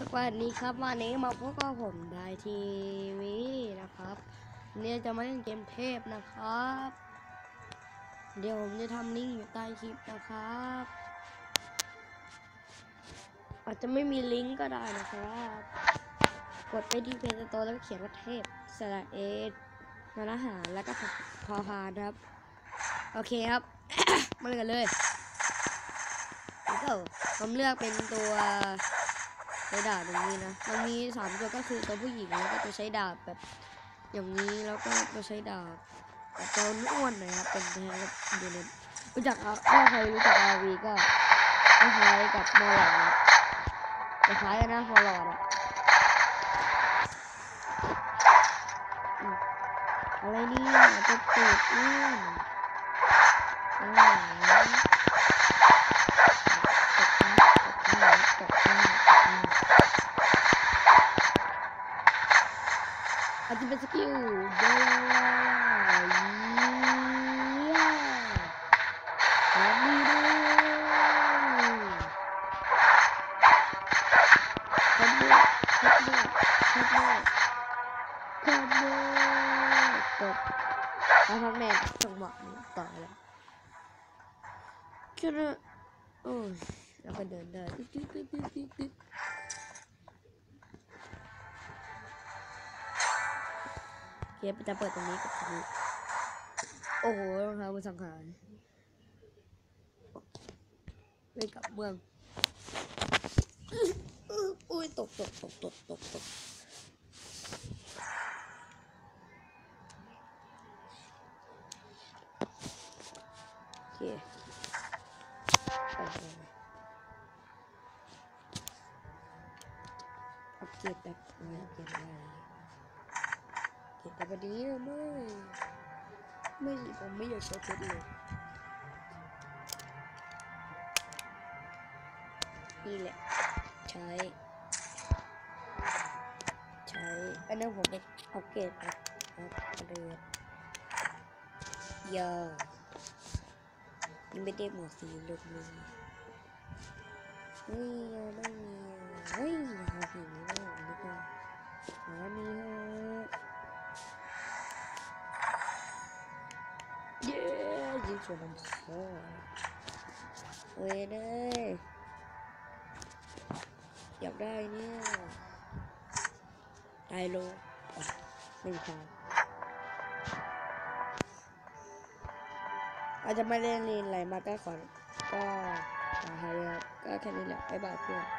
สวัสดีครับวันนี้มาพบกับผมได้ทีวีนะครับเนี่ยจะมาเล่นเกมเทพนะครับ เดี๋ยวผมจะทำลิงก์อยู่ใต้คลิปนะครับ อาจจะไม่มีลิงก์ก็ได้นะครับ กดไปที่เพจโตแล้วก็เขียนว่าเทพสระเอสนานอาหารแล้วก็พอพานครับ โอเคครับ มาเลยกันเลยก็ผมเลือกเป็นตัว ใช้ดาบอย่างนี้นะมันมีสามตัวก็คือตัวผู้หญิงแล้วก็ตัวใช้ดาบแบบอย่างนี้แล้วก็ตัวใช้ดาบแบบตัวอ้วนหน่อยครับเป็นแทนกับดูเนรู้จักเอาถ้าใครรู้จักอาวีก็คล้ายกับมอลลอดนะคล้ายกันนะมอลลอดอะอะไรนี่จะตูดอ้วนอ้วนนะตกนะตกนะตกนะอืมอาจจะเป็นสกิลเดลเยียแล้วมีด้วยคอมโบคอมโบคอมโบคอมโบจบแล้วพั กแม่จังหวะนี้ต่อแล้วคือโอ้ยแล้วก็เดินได้ตึ๊ ดตึ๊ดตึ๊ดตึ๊ดตึ๊ดตึ๊ดโอเคจะเปิดตรงนี้กับตรงนี้โอ้โหรองเท้าบนสังหารไปกลับเมืองอุ้ยตกตกตกตกตกตกโอเคไปไปไปอัปเกรดแบบอัปเกรดไรเกรด แต่ประเดี๋ยวไม่ไม่ผมไม่อยากใช้เพชรเลยนี่แหละ ใช้ ใช้อันนั้นผมเป็นอัปเกรดครับอัปเกรดยานี่ไม่ได้หมวดสีลูกมือเฮ้ยยังไม่มีเฮ้ยหาสีไม่ได้ เย้ยิงสวนลำคอเว้ยเด้ยอยากได้เนี่ยได้โลอะไม่มีทางอาจจะไม่เล่นลีนอะไรมาก็ขอก็ขอให้ก็แค่นี้แหละบ๊ายบายเพื่อน